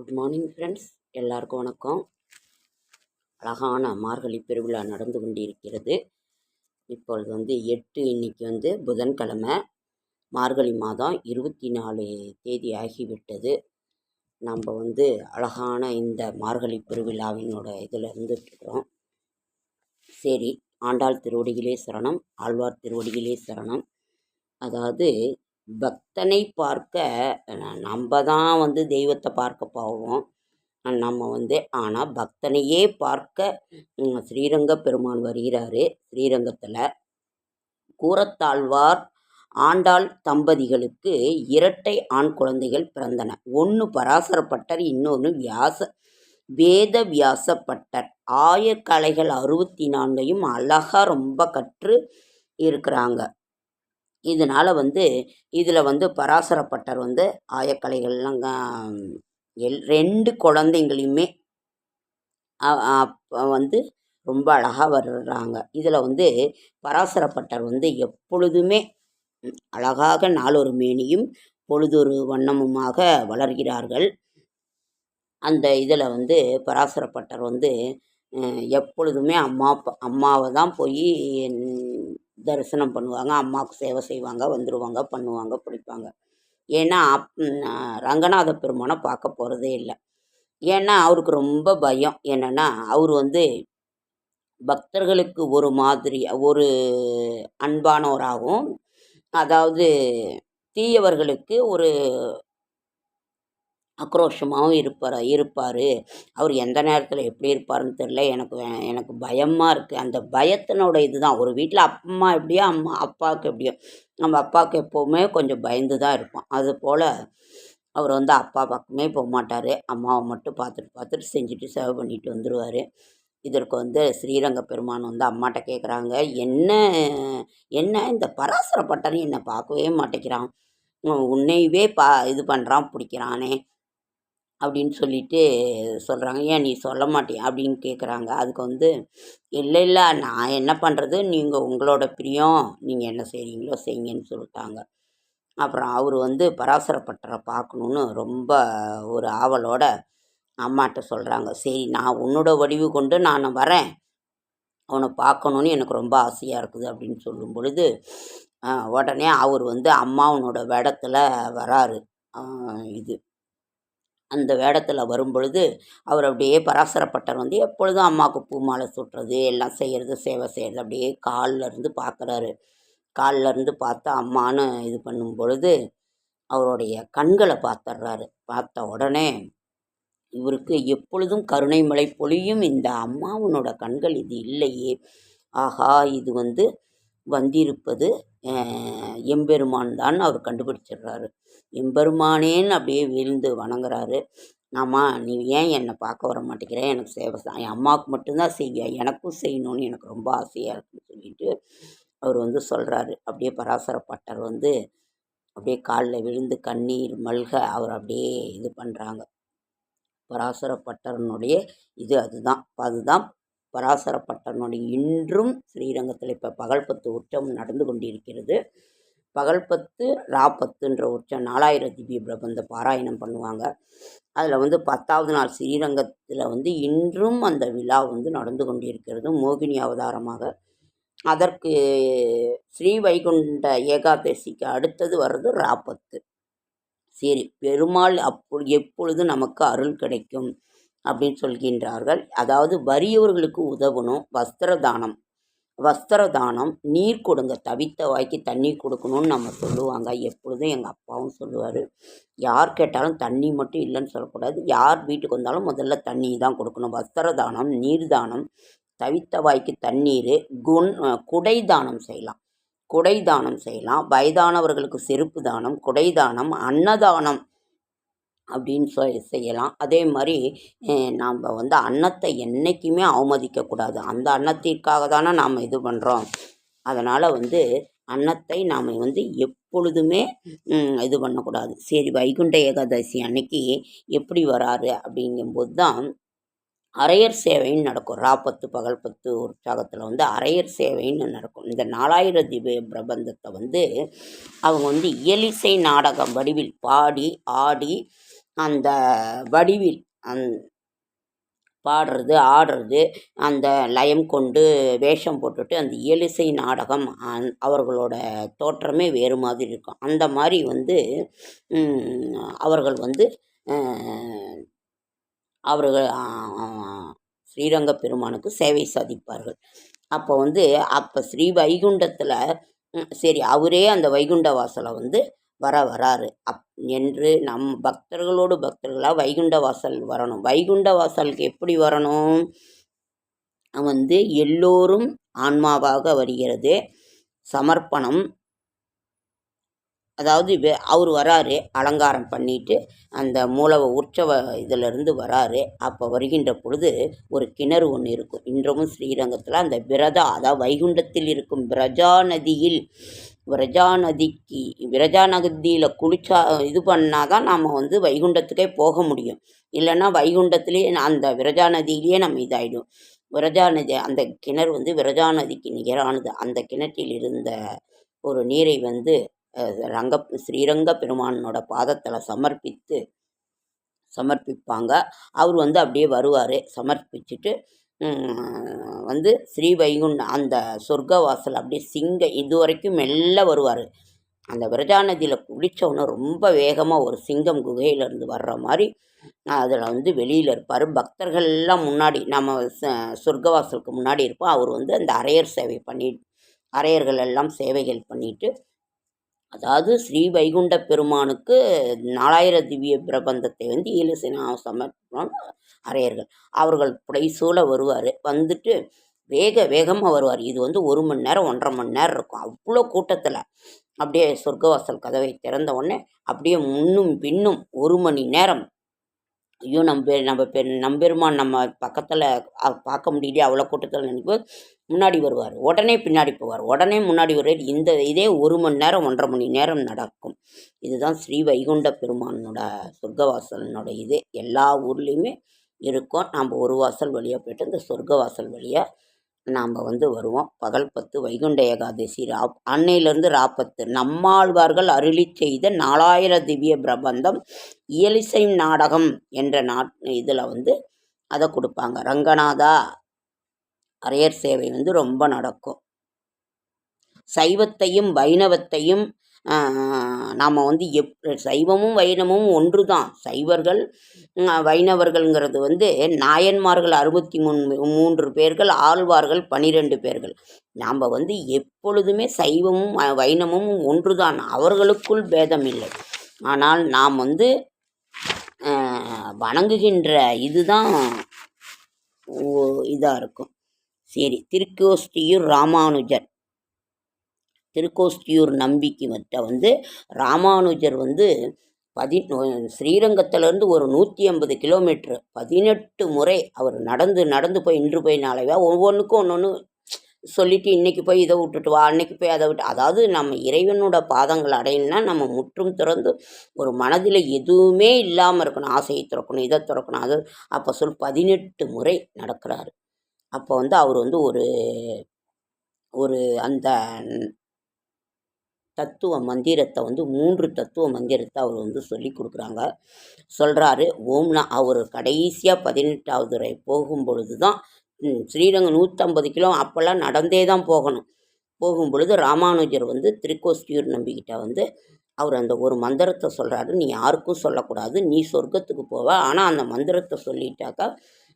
Good morning friends எல்லாருக்கும் வணக்கம். அழகான மார்கழி பெருவிழா நடந்து கொண்டிருக்கிறது. இப்பொழுது வந்து எட்டு இன்னைக்கு வந்து புதன்கிழமை. மார்கழி மாதம் இருபத்தி நாலு தேதி ஆகிவிட்டது. நம்ம வந்து அழகான இந்த மார்கழி பெருவிழாவினோட இதில் இருந்துட்டுருக்குறோம் சரி ஆண்டாள் திருவடிகளே சரணம் ஆழ்வார் திருவடிகளே சரணம். அதாவது பக்தனை பார்க்க நம்ம தான் வந்து தெய்வத்தை பார்க்க போவோம் நம்ம வந்து ஆனால் பக்தனையே பார்க்க ஸ்ரீரங்க பெருமான் வருகிறாரு. ஸ்ரீரங்கத்தில் கூரத்தாழ்வார் ஆண்டாள் தம்பதிகளுக்கு இரட்டை ஆண் குழந்தைகள் பிறந்தன. ஒன்று பராசரப்பட்டர் இன்னொன்று வியாச வேத வியாசப்பட்டர் ஆயக்கலைகள் அறுபத்தி நான்கையும் அழகாக ரொம்ப கற்று இருக்கிறாங்க. இதனால் வந்து இதில் வந்து பராசரப்பட்டர் வந்து ஆயக்கலைகள்லாம் எல் ரெண்டு குழந்தைங்களையுமே வந்து ரொம்ப அழகாக வர்றாங்க. இதில் வந்து பராசரப்பட்டர் வந்து எப்பொழுதுமே அழகாக நாளொரு மேனியும் பொழுதொரு வண்ணமுமாக வளர்கிறார்கள். அந்த இதில் வந்து பராசரப்பட்டர் வந்து எப்பொழுதுமே அம்மா அப்பா- அம்மாவை தான் போய் தரிசனம் பண்ணுவாங்க அம்மாவுக்கு சேவை செய்வாங்க வந்துடுவாங்க பண்ணுவாங்க பிடிப்பாங்க. ஏன்னா அப் ரங்கநாத பெருமானை பார்க்க போகிறதே இல்லை. ஏன்னா அவருக்கு ரொம்ப பயம். என்னென்னா அவர் வந்து பக்தர்களுக்கு ஒரு மாதிரி ஒரு அன்பானவராகவும் அதாவது தீயவர்களுக்கு ஒரு ஆக்ரோஷமாகவும் இருப்பார் இருப்பார். அவர் எந்த நேரத்தில் எப்படி இருப்பாருன்னு தெரில எனக்கு எனக்கு பயமாக இருக்குது அந்த பயத்தினோட இதுதான். ஒரு வீட்டில் அம்மா எப்படியோ அம்மா அப்பாவுக்கு எப்படியோ. நம்ம அப்பாவுக்கு எப்போவுமே கொஞ்சம் பயந்து தான் இருப்போம். அது போல் அவர் வந்து அப்பா பக்கமே போக மாட்டார். அம்மாவை மட்டும் பார்த்துட்டு பார்த்துட்டு செஞ்சுட்டு சேவை பண்ணிட்டு வந்துடுவார் இதற்கு வந்து ஸ்ரீரங்க பெருமான் வந்து அம்மாட்ட கேட்குறாங்க என்ன என்ன இந்த பராசரப்பட்டனை என்னை பார்க்கவே மாட்டேங்கிறான். உன்னையவே பா இது பண்ணுறான் பிடிக்கிறானே. அப்படின்னு சொல்லிட்டு சொல்கிறாங்க ஏன் நீ சொல்ல மாட்டியா? அப்படின்னு கேட்குறாங்க அதுக்கு வந்து இல்லை இல்லை நான் என்ன பண்ணுறது நீங்கள் உங்களோட பிரியம். நீங்கள் என்ன செய்கிறீங்களோ செய்யுங்கன்னு சொல்லிட்டாங்க. அப்புறம் அவர் வந்து பராசரப்பட்டரை பார்க்கணுன்னு ரொம்ப ஒரு ஆவலோட அம்மாட்ட சொல்கிறாங்க சரி நான் உன்னோட வடிவு கொண்டு நான் வரேன். அவனை பார்க்கணுன்னு எனக்கு ரொம்ப ஆசையாக இருக்குது. அப்படின்னு சொல்லும் பொழுது உடனே அவர் வந்து அம்மாவனோட வேடத்தில் வராரு. இது. அந்த வேடத்தில் வரும்பொழுது அவர் அப்படியே பராசரப்பட்டர். வந்து எப்பொழுதும் அம்மாவுக்கு பூ மாலை சுட்டுறது எல்லாம் செய்கிறது சேவை செய்கிறது அப்படியே காலில் இருந்து பார்க்குறாரு காலில் இருந்து பார்த்து அம்மான்னு இது பண்ணும் பொழுது அவருடைய கண்களை பார்த்துட்றாரு. பார்த்த உடனே இவருக்கு எப்பொழுதும் கருணை மழை பொழியும் இந்த அம்மாவனோட கண்கள். இது இல்லையே. ஆஹா இது வந்து வந்திருப்பது எம்பெருமான் தான் அவர் கண்டுபிடிச்சிடுறாரு. எம்பெருமானேன்னு அப்படியே விழுந்து வணங்குறாரு. ஆமாம் நீ ஏன் என்னை பார்க்க வர மாட்டேங்கிற? எனக்கு சேவை என் அம்மாவுக்கு மட்டும்தான் செய்வியா? எனக்கும் செய்யணும்னு எனக்கு ரொம்ப ஆசையாக இருக்குன்னு சொல்லிட்டு அவர் வந்து சொல்கிறாரு அப்படியே பராசரப்பட்டர் வந்து அப்படியே காலில் விழுந்து கண்ணீர் மல்க அவர் அப்படியே இது பண்ணுறாங்க பராசரப்பட்டரனுடைய இது அதுதான். அதுதான் பராசரப்பட்டனுடைய இன்றும் ஸ்ரீரங்கத்தில் இப்போ பகல்பத்து உற்சவம் நடந்து கொண்டிருக்கிறது. பகல்பத்து ராப்பத்துன்ற உற்சவம் நாலாயிரம் திவ்ய பிரபந்த பாராயணம் பண்ணுவாங்க. அதில் வந்து பத்தாவது நாள் ஸ்ரீரங்கத்தில் வந்து இன்றும் அந்த விழா வந்து நடந்து கொண்டிருக்கிறது மோகினி அவதாரமாக. அதற்கு ஸ்ரீ வைகுண்ட ஏகாதசிக்கு அடுத்தது வர்றது ராப்பத்து சரி பெருமாள் அப்போ எப்பொழுது நமக்கு அருள் கிடைக்கும்? அப்படின்னு சொல்கின்றார்கள். அதாவது வறியவர்களுக்கு உதவணும் வஸ்திர தானம் வஸ்திர தானம் நீர் கொடுங்க. தவித்த வாய்க்கு தண்ணி கொடுக்கணும்னு நம்ம சொல்லுவாங்க. எப்பொழுதும் எங்கள் அப்பாவும் சொல்லுவார். யார் கேட்டாலும் தண்ணி மட்டும் இல்லைன்னு சொல்லக்கூடாது. யார் வீட்டுக்கு வந்தாலும் முதல்ல தண்ணி தான் கொடுக்கணும். வஸ்திர தானம் நீர் தானம் தவித்த வாய்க்கு தண்ணீர் குண் குடை தானம் செய்யலாம். குடை தானம் செய்யலாம். வயதானவர்களுக்கு செருப்பு தானம் குடை தானம் அன்னதானம் அப்படின்னு சொல்லி செய்யலாம். அதே மாதிரி நாம் வந்து அன்னத்தை என்றைக்குமே அவமதிக்கக்கூடாது. அந்த அன்னத்திற்காக தானே நாம் இது பண்ணுறோம் அதனால் வந்து அன்னத்தை நாம் வந்து எப்பொழுதுமே இது பண்ணக்கூடாது. சரி வைகுண்ட ஏகாதசி அன்னைக்கு எப்படி வராரு அப்படிங்கும்போது தான் அரையர் சேவைன்னு நடக்கும். ராப்பத்து பகல் பத்து உற்சாகத்தில் வந்து அரையர் சேவைன்னு நடக்கும். இந்த நாலாயிர திவ்ய பிரபந்தத்தை வந்து அவங்க வந்து இயலிசை நாடகம் வடிவில் பாடி ஆடி அந்த வடிவில் அந் பாடுறது ஆடுறது அந்த லயம் கொண்டு வேஷம் போட்டுட்டு அந்த இயலிசை நாடகம் அந் அவர்களோட தோற்றமே வேறு மாதிரி இருக்கும். அந்த மாதிரி வந்து அவர்கள் வந்து அவர்கள் ஸ்ரீரங்க பெருமானுக்கு சேவை சாதிப்பார்கள். அப்போ வந்து அப்போ ஸ்ரீ வைகுண்டத்தில் சரி அவரே அந்த வைகுண்ட வாசலை வந்து வர வராரு. அப் என்று நம் பக்தர்களோடு பக்தர்களாக வைகுண்ட வாசல் வரணும். வைகுண்ட வாசலுக்கு எப்படி வரணும்? வந்து எல்லோரும் ஆன்மாவாக வருகிறது. சமர்ப்பணம். அதாவது வே அவர் வராரு அலங்காரம் பண்ணிட்டு அந்த மூலவ உற்சவ இதிலிருந்து வராரு. அப்போ வருகின்ற பொழுது ஒரு கிணறு ஒன்று இருக்கும். இன்றமும் ஸ்ரீரங்கத்தில் அந்த பிரதா அதாவது வைகுண்டத்தில் இருக்கும் பிரஜா நதியில் விரஜா நதிக்கு விரஜா நதியில் குளிச்சா இது பண்ணால் தான் நாம் வந்து வைகுண்டத்துக்கே போக முடியும். இல்லைன்னா வைகுண்டத்துலேயே அந்த விரஜா நதியிலேயே நம்ம இதாகிடும் விரஜா நதி அந்த கிணறு வந்து விரஜா நதிக்கு நிகரானது. அந்த கிணற்றில் இருந்த ஒரு நீரை வந்து ரங்க ஸ்ரீரங்க பெருமானோட பாதத்தில் சமர்ப்பித்து சமர்ப்பிப்பாங்க. அவர் வந்து அப்படியே வருவார். சமர்ப்பிச்சுட்டு வந்து ஸ்ரீ வைகுண்ட அந்த சொர்க்க வாசல் அப்படியே சிங்க இது வரைக்கும் மெல்ல வருவார். அந்த விரஜாநதியில் நதியில் ரொம்ப வேகமாக ஒரு சிங்கம் குகையிலேருந்து வர்ற மாதிரி அதில் வந்து வெளியில் இருப்பார். பக்தர்கள் எல்லாம் முன்னாடி நம்ம சொர்க்கவாசலுக்கு முன்னாடி இருப்போம். அவர் வந்து அந்த அரையர் சேவை பண்ணி அரையர்கள் எல்லாம் சேவைகள் பண்ணிவிட்டு அதாவது ஸ்ரீ வைகுண்ட பெருமானுக்கு நாலாயிர திவ்ய பிரபந்தத்தை வந்து ஈழசினா சமர்ப்பணம் அரையர்கள் அவர்கள் புடைசூழ வருவார். வந்துட்டு வேக வேகமாக வருவார். இது வந்து ஒரு மணி நேரம் ஒன்றரை மணி நேரம் இருக்கும். அவ்வளோ கூட்டத்தில் அப்படியே சொர்க்கவாசல் கதவை திறந்த உடனே அப்படியே முன்னும் பின்னும் ஒரு மணி நேரம் ஐயோ நம்ம நம்ம பெ நம்பெருமான் நம்ம பக்கத்தில் பார்க்க முடியலையே அவ்வளோ கூட்டத்தில் நினைக்கும் முன்னாடி வருவார். உடனே பின்னாடி போவார். உடனே முன்னாடி வருவார். இந்த இதே ஒரு மணி நேரம் ஒன்றரை மணி நேரம் நடக்கும். இதுதான் ஸ்ரீ வைகுண்ட பெருமானோட சொர்க்கவாசலனோட இது. எல்லா ஊர்லேயுமே இருக்கும். நாம் ஒரு வாசல் வழியாக போய்ட்டு இந்த சொர்க்க வாசல் வழியாக நாம் வந்து வருவோம். பகல் பத்து வைகுண்ட ஏகாதசி ரா அன்னையிலேருந்து ராப்பத்து. நம்மாழ்வார்கள் அருளி செய்த நாலாயிர திவ்ய பிரபந்தம் இயலிசை நாடகம் என்ற நாட் இதில் வந்து அதை கொடுப்பாங்க. ரங்கநாதா அரையர் சேவை வந்து ரொம்ப நடக்கும். சைவத்தையும் வைணவத்தையும் நாம் வந்து எப் சைவமும் வைணமும் ஒன்று தான் சைவர்கள் வைணவர்கள்ங்கிறது வந்து நாயன்மார்கள் அறுபத்தி மூணு மூன்று பேர்கள் ஆழ்வார்கள் பனிரெண்டு பேர்கள். நாம் வந்து எப்பொழுதுமே சைவமும் வைணமும் ஒன்று தான் அவர்களுக்குள் பேதம் இல்லை ஆனால் நாம் வந்து வணங்குகின்ற இதுதான் இதாக இருக்கும். சரி திருக்கோஷ்டியூர் ராமானுஜர். திருக்கோஸ்தியூர் நம்பிக்கை மற்ற வந்து ராமானுஜர் வந்து பதி ஸ்ரீரங்கத்திலேருந்து ஒரு நூற்றி ஐம்பது கிலோமீட்ரு பதினெட்டு முறை அவர் நடந்து நடந்து போய் இன்று போய் நாளைவா ஒவ்வொன்றுக்கும் ஒன்று ஒன்று சொல்லிவிட்டு இன்றைக்கி போய் இதை விட்டுட்டு வா அன்றைக்கி போய் அதை விட்டு அதாவது நம்ம இறைவனோட பாதங்கள் அடையணும்னா நம்ம முற்றும் திறந்து ஒரு மனதில் எதுவுமே இல்லாமல் இருக்கணும். ஆசையை திறக்கணும் இதை திறக்கணும் அது அப்போ சொல் பதினெட்டு முறை நடக்கிறாரு. அப்போ வந்து அவர் வந்து ஒரு ஒரு அந்த தத்துவ மந்திரத்தை வந்து மூன்று தத்துவ மந்திரத்தை அவர் வந்து சொல்லி கொடுக்குறாங்க. சொல்கிறாரு ஓம்னா அவர் கடைசியாக பதினெட்டாவது வரை போகும் பொழுது தான் ஸ்ரீரங்கம் நூற்றம்பது கிலோ அப்போல்லாம் நடந்தே தான் போகணும். போகும் பொழுது ராமானுஜர் வந்து திருக்கோஷ்டியூர் நம்பிக்கிட்ட வந்து அவர் அந்த ஒரு மந்திரத்தை சொல்கிறாரு நீ யாருக்கும் சொல்லக்கூடாது நீ சொர்க்கத்துக்கு போவ. ஆனால் அந்த மந்திரத்தை சொல்லிட்டாக்கா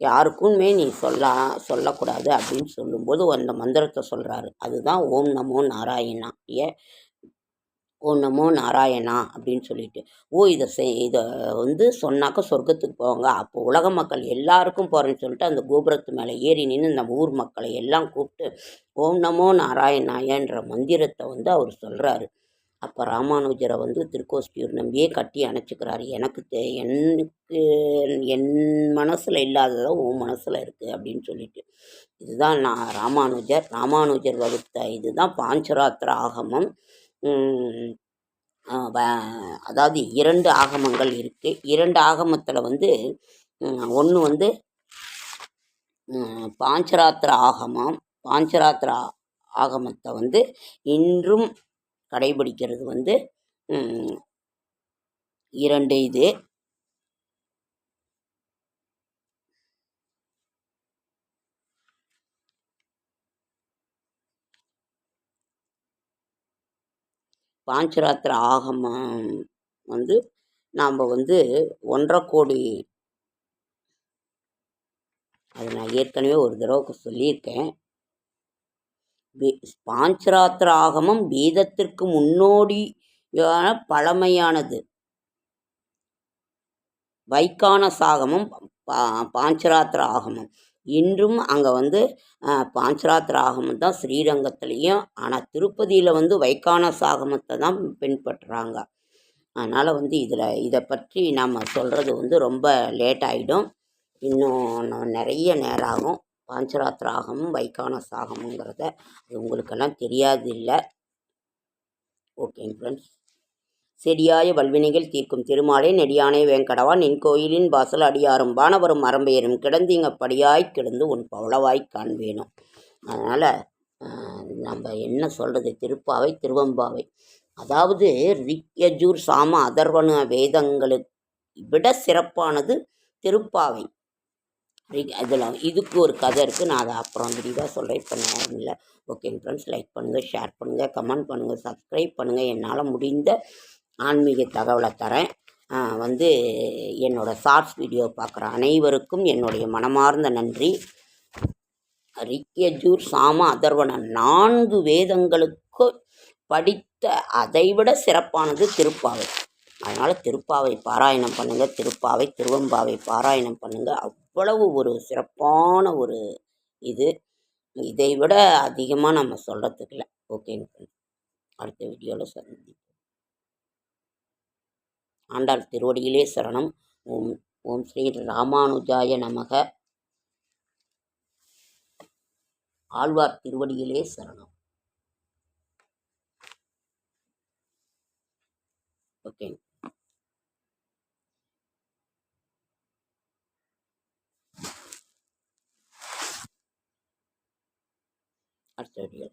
யாருக்குமே நீ சொல்ல சொல்லக்கூடாது அப்படின்னு சொல்லும்போது அந்த மந்திரத்தை சொல்கிறாரு அதுதான் ஓம் நமோ நாராயணா ஏ ஓ நமோ நாராயணா அப்படின்னு சொல்லிட்டு. ஓ இதை செய் இதை வந்து சொன்னாக்கா சொர்க்கத்துக்கு போவாங்க. அப்போ உலக மக்கள் எல்லாருக்கும் போகிறேன்னு சொல்லிட்டு அந்த கோபுரத்து மேலே ஏறி நின்று நம்ம ஊர் மக்களை எல்லாம் கூப்பிட்டு ஓம் நமோ நாராயணாயன்ற மந்திரத்தை வந்து அவர் சொல்கிறாரு அப்போ ராமானுஜரை வந்து திருக்கோஷ்டியூர் நம்பியே கட்டி அணைச்சிக்கிறாரு. எனக்கு தே எனக்கு என் மனசில் இல்லாததை உன் மனசில் இருக்குது அப்படின்னு சொல்லிட்டு. இதுதான் நான் ராமானுஜர் ராமானுஜர் வகுத்த இதுதான் பாஞ்சராத்திர ஆகமம். அதாவது இரண்டு ஆகமங்கள் இருக்குது இரண்டு ஆகமத்தில் வந்து ஒன்று வந்து பாஞ்சராத்திர ஆகமம். பாஞ்சராத்திர ஆகமத்தை வந்து இன்றும் கடைபிடிக்கிறது வந்து இரண்டு இது. பாஞ்சராத்திர ஆகமம் வந்து நாம் வந்து ஒன்றரை கோடி அது நான் ஏற்கனவே ஒரு தடவை சொல்லியிருக்கேன். பாஞ்சராத்திர ஆகமம் வேதத்திற்கு முன்னோடியான பழமையானது. வைக்கான சாகமம் பா- பாஞ்சராத்திர ஆகமம். இன்றும் அங்கே வந்து அஹ், பாஞ்சராத்திர ஆகமம் தான் ஸ்ரீரங்கத்துலேயும் ஆனால் திருப்பதியில் வந்து வைக்கான சாகமத்தை தான் பின்பற்றுறாங்க. அதனால் வந்து இதில் இதை பற்றி நாம் சொல்கிறது வந்து ரொம்ப லேட் ஆகிடும் இன்னும் நிறைய நேரம் ஆகும். பாஞ்சராத்திர ஆகமும் வைக்கான சாகமுங்கிறத அது உங்களுக்கெல்லாம் தெரியாது இல்லை. ஓகேங்க ஃப்ரெண்ட்ஸ். செடியாய வல்வினைகள் தீர்க்கும் திருமாலே நெடியானே வேங்கடவா நின் கோயிலின் வாசல் அடியாரும் வானவரும் மரம்பெயரும் கிடந்தீங்க படியாய் கிடந்து உன் பவளவாய் காண்பேனும். அதனால் நம்ம என்ன சொல்கிறது திருப்பாவை திருவம்பாவை. அதாவது ரிக் யஜூர் சாம அதர்வண வேதங்களுக்கு விட சிறப்பானது திருப்பாவை. இதில் இதுக்கு ஒரு கதை இருக்குது நான் அதை அப்புறம் விரிவாக சொல்கிறேன் இப்போ நேரம் இல்லை. ஓகேங்க ஃப்ரெண்ட்ஸ் லைக் பண்ணுங்கள் ஷேர் பண்ணுங்கள் கமெண்ட் பண்ணுங்கள் சப்ஸ்கிரைப் பண்ணுங்கள் என்னால் முடிந்த ஆன்மீக தகவலை தரேன். வந்து என்னோடய ஷார்ட்ஸ் வீடியோ பார்க்குற அனைவருக்கும் என்னுடைய மனமார்ந்த நன்றி. ரிக்யஜூர் சாம அதர்வன நான்கு வேதங்களுக்கு படித்த அதைவிட சிறப்பானது திருப்பாவை. அதனால் திருப்பாவை பாராயணம் பண்ணுங்கள் திருப்பாவை திருவம்பாவை பாராயணம் பண்ணுங்கள் அவ்வளவு ஒரு சிறப்பான ஒரு இது. இதை விட அதிகமாக நம்ம சொல்கிறதுக்கில்லை ஓகேங்க. அடுத்த வீடியோவில் சந்திப்போம். ஆண்டாள் திருவடியிலே சரணம். ஓம் ஓம் ஸ்ரீ ராமானுஜாய நமக. ஆழ்வார் திருவடியிலே சரணம். ஓகே அடுத்த வீடியோ